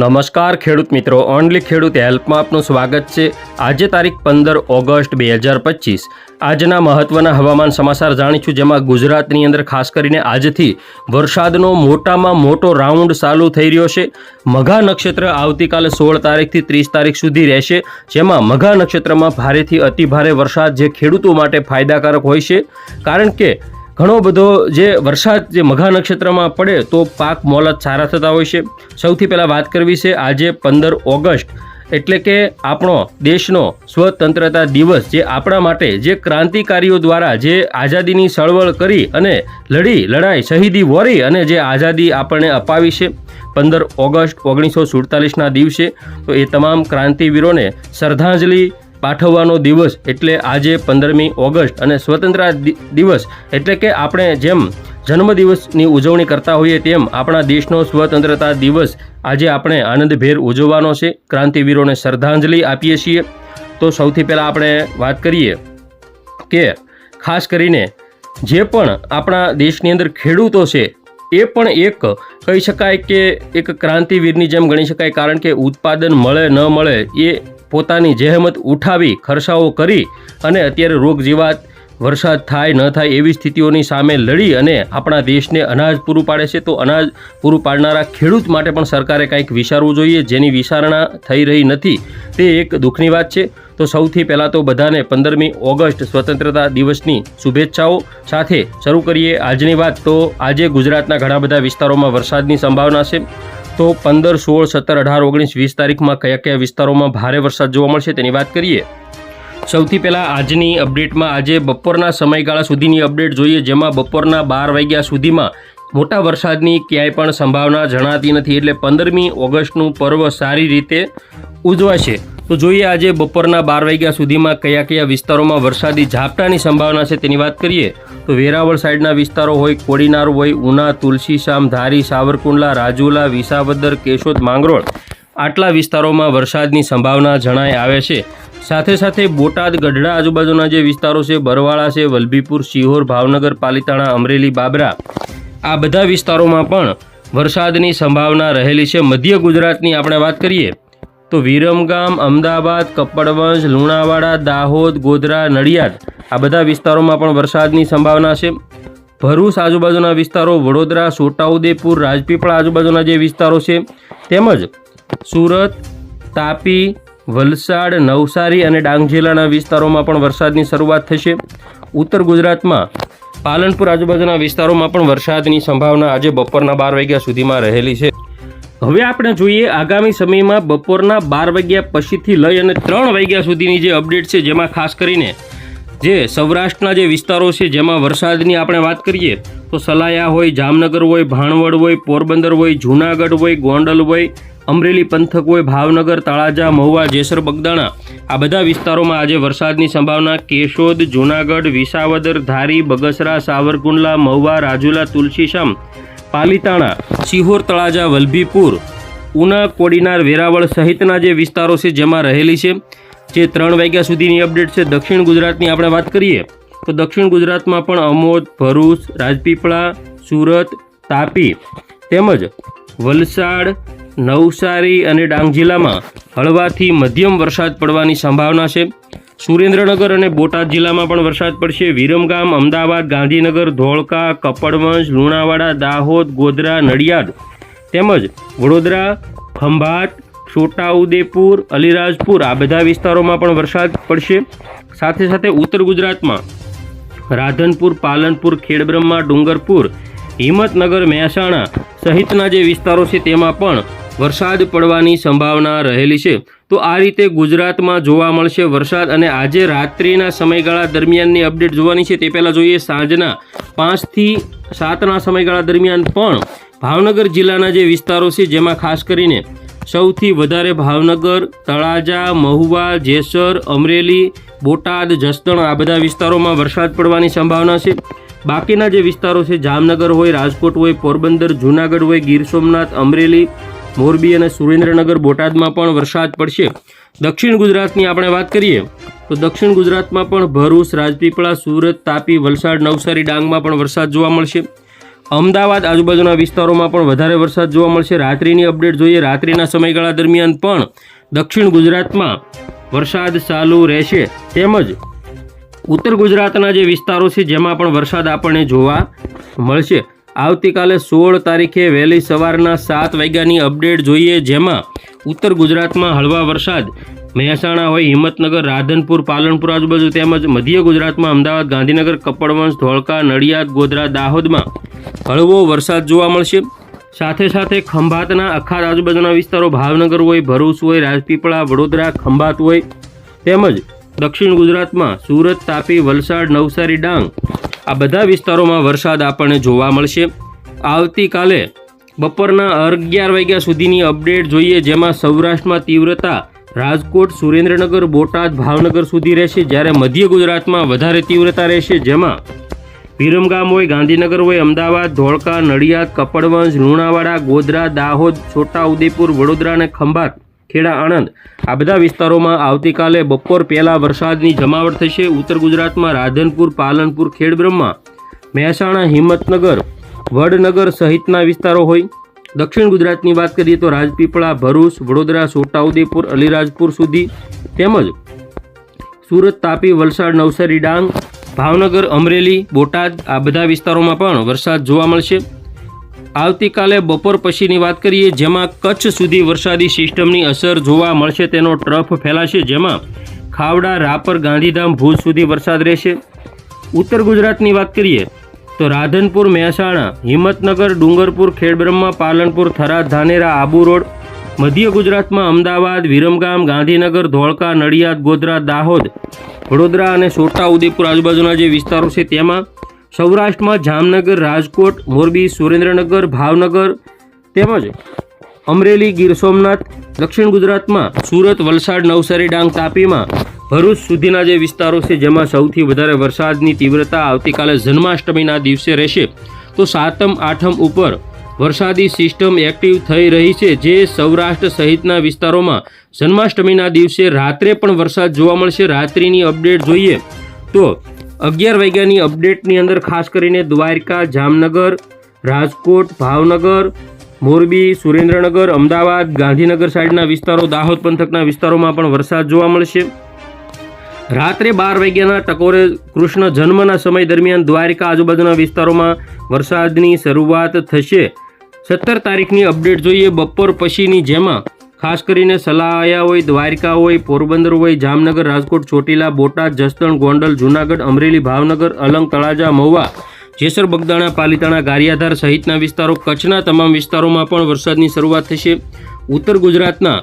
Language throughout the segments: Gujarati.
નમસ્કાર ખેડૂત મિત્રો, ઓનલી ખેડૂત હેલ્પમાં આપનું સ્વાગત છે. આજે તારીખ પંદર ઓગસ્ટ બે હજાર પચીસ. આજના મહત્વના હવામાન સમાચાર જાણીશું જેમાં ગુજરાતની અંદર ખાસ કરીને આજથી વરસાદનો મોટામાં મોટો રાઉન્ડ ચાલુ થઈ રહ્યો છે. મઘા નક્ષત્ર આવતીકાલે સોળ તારીખથી ત્રીસ તારીખ સુધી રહેશે, જેમાં મઘા નક્ષત્રમાં ભારેથી અતિભારે વરસાદ જે ખેડૂતો માટે ફાયદાકારક હોય છે. કારણ કે ઘણો બધો જે વરસાદ જે મઘા નક્ષત્રમાં પડે તો પાક મોલત સારા થતા હોય છે. સૌથી પહેલાં વાત કરવી છે આજે પંદર ઓગસ્ટ એટલે કે આપણો દેશનો સ્વતંત્રતા દિવસ જે આપણા માટે જે ક્રાંતિકારીઓ દ્વારા જે આઝાદીની સળવળ કરી અને લડી, લડાઈ, શહીદી, વોરી અને જે આઝાદી આપણને અપાવી છે. પંદર ઓગસ્ટ ઓગણીસો સુડતાલીસના દિવસે તો એ તમામ ક્રાંતિવીરોને શ્રદ્ધાંજલિ પાઠવવાનો દિવસ એટલે આજે પંદરમી ઓગસ્ટ અને સ્વતંત્ર દિવસ એટલે કે આપણે જેમ જન્મદિવસની ઉજવણી કરતા હોઈએ તેમ આપણા દેશનો સ્વતંત્રતા દિવસ આજે આપણે આનંદભેર ઉજવવાનો છે. ક્રાંતિવીરોને શ્રદ્ધાંજલિ આપીએ છીએ. તો સૌથી પહેલાં આપણે વાત કરીએ કે ખાસ કરીને જે પણ આપણા દેશની અંદર ખેડૂતો છે, એ પણ એક કહી શકાય કે એક ક્રાંતિવીરની જેમ ગણી શકાય કારણ કે ઉત્પાદન મળે ન મળે એ પોતાની જહેમત ઉઠાવી ખર્ચાઓ કરી અને અત્યારે રોગ જીવાત વરસાદ થાય ન થાય એવી સ્થિતિઓની સામે લડી અને આપણા દેશને અનાજ પૂરું પાડે છે, તો અનાજ પૂરું પાડનારા ખેડૂત માટે પણ સરકારે કંઈક વિચારવું જોઈએ જેની વિચારણા થઈ રહી નથી. તે એક દુઃખની વાત છે. તો સૌથી પહેલાં તો બધાને પંદરમી ઓગસ્ટ સ્વતંત્રતા દિવસની શુભેચ્છાઓ. સાથે શરૂ કરીએ આજની વાત, તો આજે ગુજરાતના ઘણા બધા વિસ્તારોમાં વરસાદની સંભાવના છે. તો પંદર, સોળ, સત્તર, અઢાર, ઓગણીસ, વીસ તારીખમાં કયા કયા વિસ્તારોમાં ભારે વરસાદ જોવા મળશે તેની વાત કરીએ. સૌથી પહેલાં આજની અપડેટમાં આજે બપોરના સમયગાળા સુધીની અપડેટ જોઈએ, જેમાં બપોરના બાર વાગ્યા સુધીમાં મોટા વરસાદની ક્યાંય પણ સંભાવના જણાતી નથી, એટલે પંદરમી ઓગસ્ટનું પર્વ સારી રીતે ઉજવાશે. તો જોઈએ આજે બપોરના બાર વાગ્યા સુધીમાં કયા કયા વિસ્તારોમાં વરસાદી ઝાપટાની સંભાવના છે તેની વાત કરીએ તો વેરાવળ સાઈડના વિસ્તારો હોય કોડીનાર હોય, ઉના, તુલસીશામ, ધારી, સાવરકુંડલા, રાજુલા, વિસાવદર, કેશોદ, માંગરોળ આટલા વિસ્તારોમાં વરસાદની સંભાવના જણાય આવે છે. સાથે સાથે બોટાદ, ગઢડા આજુબાજુના જે વિસ્તારો છે, બરવાળા છે, વલભીપુર, શિહોર, ભાવનગર, પાલિતાણા, અમરેલી, બાબરા આ બધા વિસ્તારોમાં પણ વરસાદની સંભાવના રહેલી છે. મધ્ય ગુજરાતની આપણે વાત કરીએ તો વિરમગામ અમદાવાદ કપડવંજ લુણાવાડા, દાહોદ, ગોધરા, નડિયાદ આ બધા વિસ્તારોમાં પણ વરસાદની સંભાવના છે. ભરૂચ આજુબાજુના વિસ્તારો વડોદરા, છોટાઉદેપુર, રાજપીપળા આજુબાજુના જે વિસ્તારો છે, તેમજ સુરત, તાપી, વલસાડ, નવસારી અને ડાંગ જિલ્લાના વિસ્તારોમાં પણ વરસાદની શરૂઆત થશે. ઉત્તર ગુજરાતમાં પાલનપુર આજુબાજુના વિસ્તારોમાં પણ વરસાદની સંભાવના આજે બપોરના બાર વાગ્યા સુધીમાં રહેલી છે. હવે આપણે જોઈએ આગામી સમયમાં બપોરના બાર વાગ્યા પછીથી લઈ અને ત્રણ વાગ્યા સુધીની જે અપડેટ છે, જેમાં ખાસ કરીને જે સૌરાષ્ટ્રના જે વિસ્તારો છે, જેમાં વરસાદની આપણે વાત કરીએ, તો સલાયા હોય, જામનગર હોય, ભાણવડ હોય, પોરબંદર હોય, જૂનાગઢ હોય, ગોંડલ હોય, અમરેલી પંથક હોય, ભાવનગર, તળાજા, મહુવા, જેસર, બગદાણા, આ બધા વિસ્તારોમાં આજે વરસાદની સંભાવના. કેશોદ, જૂનાગઢ, વિસાવદર, ધારી, બગસરા, સાવરકુંડલા, મહુવા, રાજુલા, તુલસીશામ પાલીતાણા સિહોર તળાજા, વલભીપુર, ઉના, કોડીનાર, વેરાવળ સહિતના જે વિસ્તારો છે જેમાં રહેલી છે. જે ત્રણ વાગ્યા સુધીની અપડેટ છે. દક્ષિણ ગુજરાતની આપણે વાત કરીએ તો દક્ષિણ ગુજરાતમાં પણ અમોદ, ભરૂચ, રાજપીપળા, સુરત, તાપી તેમજ વલસાડ, નવસારી અને ડાંગ જિલ્લામાં હળવાથી મધ્યમ વરસાદ પડવાની સંભાવના છે. સુરેન્દ્રનગર અને બોટાદ જિલ્લામાં પણ વરસાદ પડશે. વિરમગામ, અમદાવાદ, ગાંધીનગર, ધોળકા, કપડવંજ, લુણાવાડા, દાહોદ, ગોધરા, નડિયાદ તેમજ વડોદરા, ખંભાત, છોટાઉદેપુર, અલીરાજપુર આ બધા વિસ્તારોમાં પણ વરસાદ પડશે. સાથે સાથે ઉત્તર ગુજરાતમાં રાધનપુર, પાલનપુર, ખેડબ્રહ્મા, ડુંગરપુર, હિંમતનગર, મહેસાણા સહિતના જે વિસ્તારો છે તેમાં પણ વરસાદ પડવાની સંભાવના રહેલી છે. તો આ રીતે ગુજરાતમાં જોવા મળશે વરસાદ અને આજે રાત્રિના સમયગાળા દરમિયાનની અપડેટ જોવાની છે તે પહેલાં જોઈએ સાંજના પાંચથી સાતના સમયગાળા દરમિયાન પણ ભાવનગર જિલ્લાના જે વિસ્તારો છે જેમાં ખાસ કરીને સૌથી વધારે ભાવનગર, તળાજા, મહુવા, જેસર, અમરેલી, બોટાદ, જસદણ આ બધા વિસ્તારોમાં વરસાદ પડવાની સંભાવના છે. બાકીના જે વિસ્તારો છે જામનગર હોય, રાજકોટ હોય, પોરબંદર, જૂનાગઢ હોય, ગીર સોમનાથ, અમરેલી મોરબી અને સુરેન્દ્રનગર બોટાદમાં પણ વરસાદ પડશે. દક્ષિણ ગુજરાતની આપણે વાત કરીએ, તો દક્ષિણ ગુજરાતમાં પણ ભરૂચ, રાજપીપળા, સુરત, તાપી, વલસાડ, નવસારી, ડાંગમાં પણ વરસાદ જોવા મળશે. અમદાવાદ આજુબાજુના વિસ્તારોમાં પણ વધારે વરસાદ જોવા મળશે. રાત્રિની અપડેટ જોઈએ. રાત્રિના સમયગાળા દરમિયાન પણ દક્ષિણ ગુજરાતમાં વરસાદ ચાલુ રહેશે. તેમજ ઉત્તર ગુજરાતના જે વિસ્તારો છે, જેમાં પણ વરસાદ આપણને જોવા મળશે. આવતીકાલે સોળ તારીખે વહેલી સવારના સાત વાગ્યાની અપડેટ જોઈએ, જેમાં ઉત્તર ગુજરાતમાં હળવા વરસાદ, મહેસાણા હોય હિંમતનગર, રાધનપુર, પાલનપુર આજુબાજુ તેમજ મધ્ય ગુજરાતમાં અમદાવાદ, ગાંધીનગર, કપડવંશ, ધોળકા, નડિયાદ, ગોધરા, દાહોદમાં હળવો વરસાદ જોવા મળશે. સાથે સાથે ખંભાતના અખાત આજુબાજુના વિસ્તારો ભાવનગર હોય, ભરૂચ હોય, રાજપીપળા, વડોદરા, ખંભાત હોય તેમજ દક્ષિણ ગુજરાતમાં સુરત, તાપી, વલસાડ, નવસારી, ડાંગ આ બધા વિસ્તારોમાં વરસાદ આપણને જોવા મળશે. આવતીકાલે બપોરના અગિયાર વાગ્યા સુધીની અપડેટ જોઈએ, જેમાં સૌરાષ્ટ્રમાં તીવ્રતા રાજકોટ, સુરેન્દ્રનગર, બોટાદ, ભાવનગર સુધી રહેશે. જ્યારે મધ્ય ગુજરાતમાં વધારે તીવ્રતા રહેશે, જેમાં વિરમગામ હોય, ગાંધીનગર હોય, અમદાવાદ, ધોળકા, નડિયાદ કપડવંશ લુણાવાડા, ગોધરા, દાહોદ, છોટાઉદેપુર, વડોદરા અને ખંભાત ખેડા આણંદ. આ બધા વિસ્તારોમાં આવતીકાલે બપોર પહેલાં વરસાદની જમાવટ થશે. ઉત્તર ગુજરાતમાં રાધનપુર, પાલનપુર, ખેડબ્રહ્મા, મહેસાણા, હિંમતનગર, વડનગર સહિતના વિસ્તારો હોય. દક્ષિણ ગુજરાતની વાત કરીએ તો રાજપીપળા, ભરૂચ, વડોદરા, છોટાઉદેપુર, અલીરાજપુર સુધી. તેમજ સુરત, તાપી, વલસાડ, નવસારી, ડાંગ, ભાવનગર, અમરેલી, બોટાદ આ બધા વિસ્તારોમાં પણ વરસાદ જોવા મળશે. આવતીકાલે બપોર પછીની વાત કરીએ, જેમાં કચ્છ સુધી વરસાદી સિસ્ટમની અસર જોવા મળશે તેનો ટ્રફ ફેલાશે, જેમાં ખાવડા, રાપર, ગાંધીધામ, ભુજ સુધી વરસાદ રહેશે. ઉત્તર ગુજરાતની વાત કરીએ, તો રાધનપુર, મહેસાણા, હિંમતનગર, ડુંગરપુર, ખેડબ્રહ્મા, પાલનપુર, થરાદ, ધાનેરા, આબુ રોડ, મધ્ય ગુજરાતમાં અમદાવાદ, વિરમગામ, ગાંધીનગર, ધોળકા, નડિયાદ, ગોધરા, દાહોદ, વડોદરા અને છોટાઉદેપુર આજુબાજુના જે વિસ્તારો છે તેમાં સૌરાષ્ટ્રમાં જામનગર, રાજકોટ, મોરબી, સુરેન્દ્રનગર, ભાવનગર તેમજ અમરેલી, ગીર સોમનાથ, દક્ષિણ ગુજરાતમાં સુરત, વલસાડ, નવસારી, ડાંગ તાપીમાં ભરૂચ સુધીના જે વિસ્તારો છે, જેમાં સૌથી વધારે વરસાદની તીવ્રતા આવતીકાલે જન્માષ્ટમીના દિવસે રહેશે. તો સાતમ, આઠમ ઉપર વરસાદી સિસ્ટમ એક્ટિવ થઈ રહી છે, જે સૌરાષ્ટ્ર સહિતના વિસ્તારોમાં જન્માષ્ટમીના દિવસે રાત્રે પણ વરસાદ જોવા મળશે. રાત્રિની અપડેટ જોઈએ તો અગિયાર વાગ્યાની અપડેટની અંદર ખાસ કરીને દ્વારકા, જામનગર, રાજકોટ, ભાવનગર, મોરબી, સુરેન્દ્રનગર, અમદાવાદ, ગાંધીનગર સાઈડના વિસ્તારો, દાહોદ પંથકના વિસ્તારોમાં પણ વરસાદ જોવા મળશે. રાત્રે બાર વાગ્યાના ટકોરે કૃષ્ણ જન્મના સમય દરમિયાન દ્વારકા આજુબાજુના વિસ્તારોમાં વરસાદની શરૂઆત થશે. સત્તર તારીખની અપડેટ જોઈએ, બપોર પછીની જેમાં ખાસ કરીને સલાયા હોય, દ્વારકા હોય, પોરબંદર હોય, જામનગર, રાજકોટ, ચોટીલા, બોટાદ, જસદણ, ગોંડલ, જૂનાગઢ, અમરેલી, ભાવનગર, અલંગ, તળાજા, મહુવા, જેસર, બગદાણા, પાલીતાણા, ગારિયાધાર સહિતના વિસ્તારો, કચ્છના તમામ વિસ્તારોમાં પણ વરસાદની શરૂઆત થશે. ઉત્તર ગુજરાતના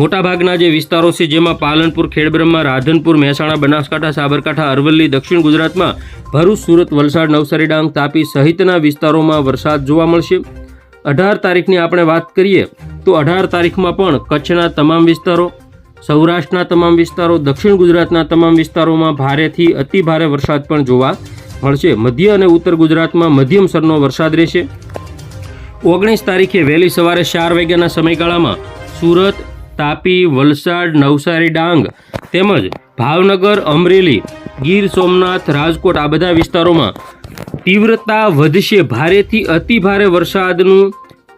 મોટાભાગના જે વિસ્તારો છે, જેમાં પાલનપુર, ખેડબ્રહ્મા, રાધનપુર, મહેસાણા, બનાસકાંઠા, સાબરકાંઠા, અરવલ્લી, દક્ષિણ ગુજરાતમાં ભરૂચ, સુરત, વલસાડ, નવસારી, ડાંગ, તાપી સહિતના વિસ્તારોમાં વરસાદ જોવા મળશે. અઢાર તારીખની આપણે વાત કરીએ, તો અઢાર તારીખમાં પણ કચ્છના તમામ વિસ્તારો, સૌરાષ્ટ્રના તમામ વિસ્તારો, દક્ષિણ ગુજરાતના તમામ વિસ્તારોમાં ભારેથી અતિ ભારે વરસાદ પણ જોવા મળશે. મધ્ય અને ઉત્તર ગુજરાતમાં મધ્યમ સરનો વરસાદ રહેશે. ઓગણીસ તારીખે વહેલી સવારે ચાર વાગ્યાના સમયગાળામાં સુરત, તાપી, વલસાડ, નવસારી, ડાંગ તેમજ ભાવનગર, અમરેલી ગીર સોમનાથ, રાજકોટ આ બધા વિસ્તારોમાં તીવ્રતા વધશે. ભારેથી અતિ ભારે વરસાદનું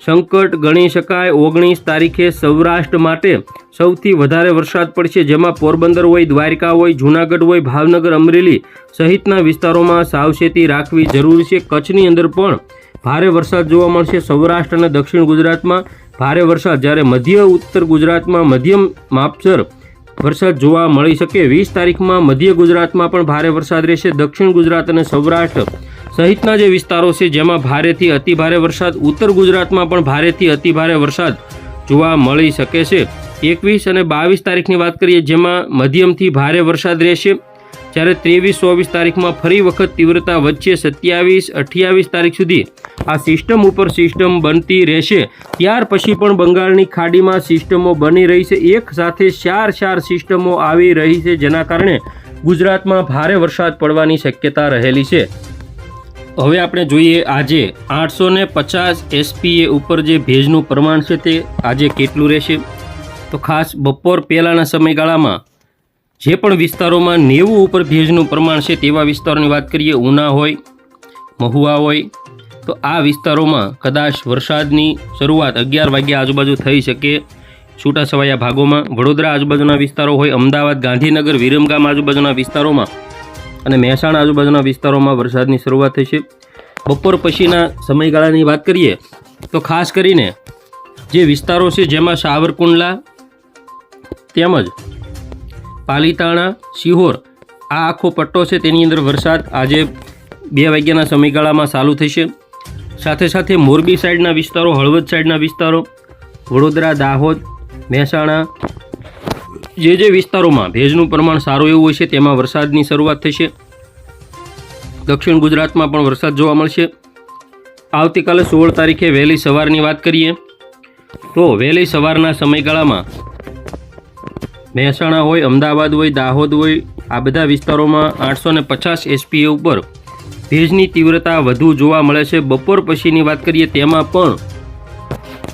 સંકટ ગણી શકાય. ઓગણીસ તારીખે સૌરાષ્ટ્ર માટે સૌથી વધારે વરસાદ પડશે, જેમાં પોરબંદર હોય, દ્વારકા હોય, જૂનાગઢ હોય, ભાવનગર, અમરેલી સહિતના વિસ્તારોમાં સાવચેતી રાખવી જરૂરી છે. કચ્છની અંદર પણ ભારે વરસાદ જોવા મળશે. સૌરાષ્ટ્ર અને દક્ષિણ ગુજરાતમાં ભારે વરસાદ. જ્યારે મધ્ય ઉત્તર ગુજરાતમાં મધ્યમ માપસર વરસાદ જોવા મળી શકે. વીસ તારીખમાં મધ્ય ગુજરાતમાં પણ ભારે વરસાદ રહેશે. દક્ષિણ ગુજરાત અને સૌરાષ્ટ્ર સહિતના જે વિસ્તારો છે, જેમાં ભારેથી અતિ ભારે વરસાદ, ઉત્તર ગુજરાતમાં પણ ભારેથી અતિ ભારે વરસાદ જોવા મળી શકે છે. એકવીસ અને બાવીસ તારીખની વાત કરીએ, જેમાં મધ્યમથી ભારે વરસાદ રહેશે. જ્યારે ત્રેવીસ ચોવીસ તારીખમાં ફરી વખત તીવ્રતા વચ્ચે સત્યાવીસ, અઠ્યાવીસ તારીખ સુધી. આ સિસ્ટમ ઉપર સિસ્ટમ બનતી રહેશે. ત્યાર પછી પણ બંગાળની ખાડીમાં સિસ્ટમો બની રહી છે. એક સાથે ચાર ચાર સિસ્ટમો આવી રહી છે, જેના કારણે ગુજરાતમાં ભારે વરસાદ પડવાની શક્યતા રહેલી છે. હવે આપણે જોઈએ આજે આઠસો ને પચાસ એસપીએ ઉપર જે ભેજનું પ્રમાણ છે તે આજે કેટલું રહેશે? તો ખાસ બપોર પહેલાંના સમયગાળામાં જે પણ વિસ્તારોમાં નેવું ઉપર ભેજનું પ્રમાણ છે તેવા વિસ્તારોની વાત કરીએ, ઉના હોય, મહુવા હોય, તો આ વિસ્તારોમાં કદાચ વરસાદની શરૂઆત અગિયાર વાગ્યા આજુબાજુ થઈ શકે. છૂટાછવાયા ભાગોમાં વડોદરા આજુબાજુના વિસ્તારો હોય, અમદાવાદ, ગાંધીનગર, વિરમગામ આજુબાજુના વિસ્તારોમાં અને મહેસાણા આજુબાજુના વિસ્તારોમાં વરસાદની શરૂઆત થશે બપોર પછીના સમયગાળાની વાત કરીએ, તો ખાસ કરીને જે વિસ્તારો છે, જેમાં સાવરકુંડલા તેમજ પાલીતાણા, શિહોર. આ આખો પટ્ટો છે તેની અંદર વરસાદ આજે બે વાગ્યાના સમયગાળામાં ચાલુ થશે. સાથે સાથે મોરબી સાઈડના વિસ્તારો, હળવદ સાઈડના વિસ્તારો, વડોદરા, દાહોદ, મહેસાણા, જે જે વિસ્તારોમાં ભેજનું પ્રમાણ સારું એવું હોય છે તેમાં વરસાદની શરૂઆત થશે. દક્ષિણ ગુજરાતમાં પણ વરસાદ જોવા મળશે. આવતીકાલે સોળ તારીખે વહેલી સવારની વાત કરીએ તો વહેલી સવારના સમયગાળામાં મહેસાણા હોય, અમદાવાદ હોય, દાહોદ હોય, આ બધા વિસ્તારોમાં આઠસો ને પચાસ એસપીએ ઉપર ભેજની તીવ્રતા વધુ જોવા મળે છે. બપોર પછીની વાત કરીએ તેમાં પણ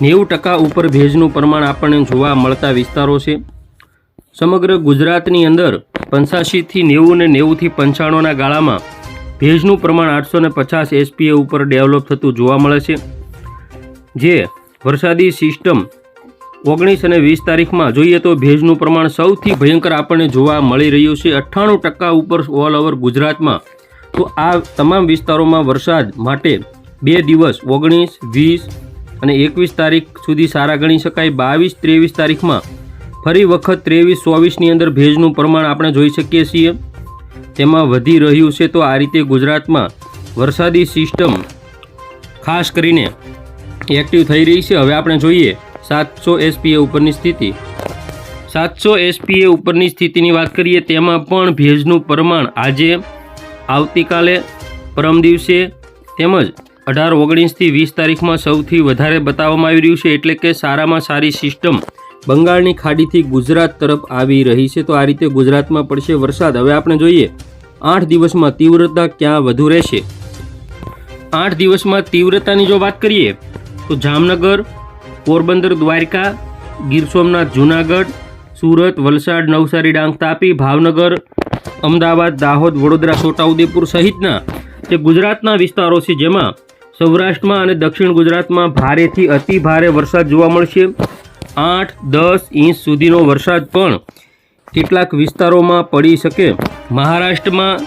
નેવું ટકા ઉપર ભેજનું પ્રમાણ આપણને જોવા મળતા વિસ્તારો છે. સમગ્ર ગુજરાતની અંદર પંચ્યાસીથી નેવું ને નેવુંથી પંચાણુંના ગાળામાં ભેજનું પ્રમાણ આઠસો ને પચાસ એસપીએ ઉપર ડેવલપ થતું જોવા મળે છે. જે વરસાદી સિસ્ટમ ઓગણીસ અને વીસ તારીખમાં જોઈએ તો ભેજનું પ્રમાણ સૌથી ભયંકર આપણને જોવા મળી રહ્યું છે અઠ્ઠાણું ટકા ઉપર ઓલ ઓવર ગુજરાતમાં. તો આ તમામ વિસ્તારોમાં વરસાદ માટે બે દિવસ, ઓગણીસ, વીસ અને એકવીસ તારીખ સુધી સારા ગણી શકાય. બાવીસ, ત્રેવીસ તારીખમાં ફરી વખત ત્રેવીસ, ચોવીસની અંદર ભેજનું પ્રમાણ આપણે જોઈ શકીએ છીએ. તેમાં વધી રહ્યું છે તો આ રીતે ગુજરાતમાં વરસાદી સિસ્ટમ ખાસ કરીને એક્ટિવ થઈ રહી છે. હવે આપણે જોઈએ સાતસો એસપીએ ઉપરની સ્થિતિ. સાતસો એસપીએ ઉપરની સ્થિતિની વાત કરીએ, તેમાં પણ ભેજનું પ્રમાણ આજે આવતીકાલે પરમ દિવસે તેમજ અઢાર ઓગણીસથી વીસ તારીખમાં સૌથી વધારે બતાવવામાં આવી રહ્યું છે, એટલે કે સારામાં સારી સિસ્ટમ બંગાળની ખાડીથી ગુજરાત તરફ આવી રહી છે. તો આ રીતે ગુજરાતમાં પડશે વરસાદ. હવે આપણે જોઈએ, આઠ દિવસમાં તીવ્રતા ક્યાં વધુ રહેશે? આઠ દિવસમાં તીવ્રતાની જો વાત કરીએ, તો જામનગર પોરબંદર દ્વારકા, ગીર સોમનાથ, જૂનાગઢ, સુરત, વલસાડ, નવસારી, ડાંગ, તાપી, ભાવનગર, અમદાવાદ, દાહોદ, વડોદરા છોટાઉદેપુર સહિતના તે ગુજરાતના વિસ્તારો છે, જેમાં સૌરાષ્ટ્રમાં અને દક્ષિણ ગુજરાતમાં ભારેથી અતિ ભારે વરસાદ જોવા મળશે. આઠ, દસ ઇંચ સુધીનો વરસાદ પણ કેટલાક વિસ્તારોમાં પડી શકે. મહારાષ્ટ્રમાં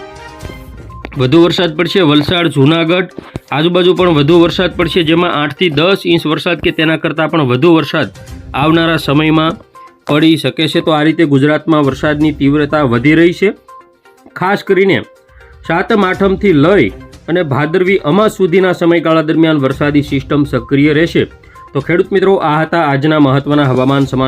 વધુ વરસાદ પડશે, વલસાડ, જૂનાગઢ. આજુબાજુ પણ વધુ વરસાદ પડશે, જેમાં આઠથી દસ ઇંચ વરસાદ કે તેના કરતાં પણ વધુ વરસાદ આવનારા સમયમાં પડી શકે છે. તો આ રીતે ગુજરાતમાં વરસાદની તીવ્રતા વધી રહી છે. ખાસ કરીને સાતમ આઠમથી લઈ અને ભાદરવી અમાસ સુધીના સમયગાળા દરમિયાન વરસાદી સિસ્ટમ સક્રિય રહેશે. તો ખેડૂત મિત્રો, આ હતા આજના મહત્વના હવામાન સમાચાર.